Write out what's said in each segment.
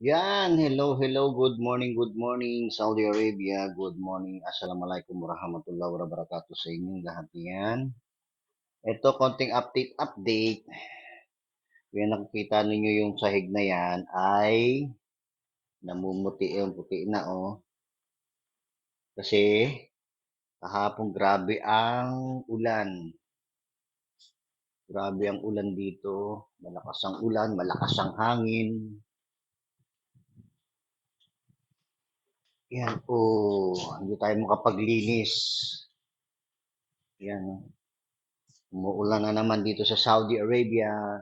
Yan, hello, hello, good morning, good morning, Saudi Arabia, good morning, Assalamualaikum warahmatullahi wabarakatuh sa inyong lahat yan. Ito, konting update, update. Yan nakikita ninyo yung sahig na yan ay namumuti yung puti na oh. Kasi kahapon grabe ang ulan. Grabe ang ulan dito. Malakas ang ulan, malakas ang hangin. Yan, oh, hindi tayo makapaglinis. Yan. Umuulan na naman dito sa Saudi Arabia.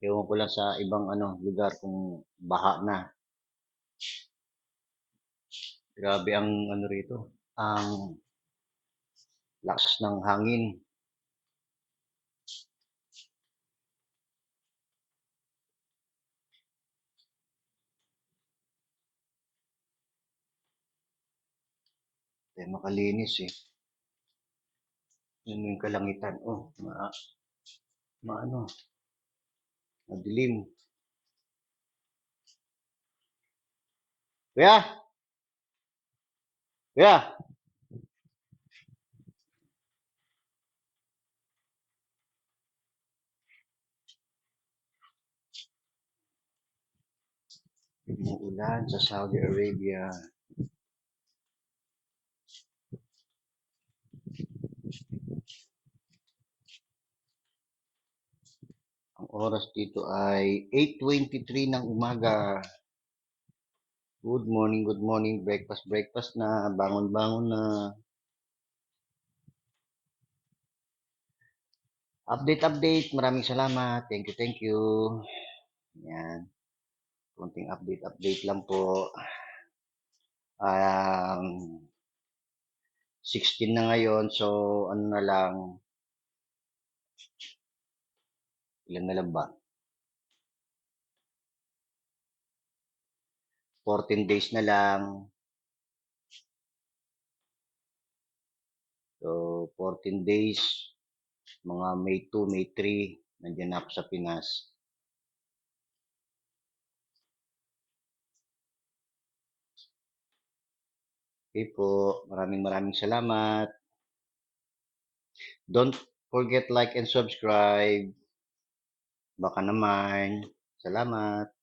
Ewan ko lang sa ibang ano lugar kung baha na. Grabe ang ano rito, ang lakas ng hangin. Tayo makalinis eh. Yun yung kalangitan. Oh, ma, maano, madilim. Kuya! Kuya! Umuulan sa Saudi Arabia. Ang oras dito ay 8.23 ng umaga. Good morning, good morning. Breakfast, breakfast na. Bangon-bangon na. Update, update. Maraming salamat. Thank you, thank you. Yan. Kunting update, update lang po. Um, 16 na ngayon. So, ano na lang. Ilan na lang ba? 14 days na lang. So, 14 days. Mga May 2, May 3. Nandiyan na ako sa Pinas. Okay po. Maraming maraming salamat. Don't forget like and subscribe. Baka naman. Salamat.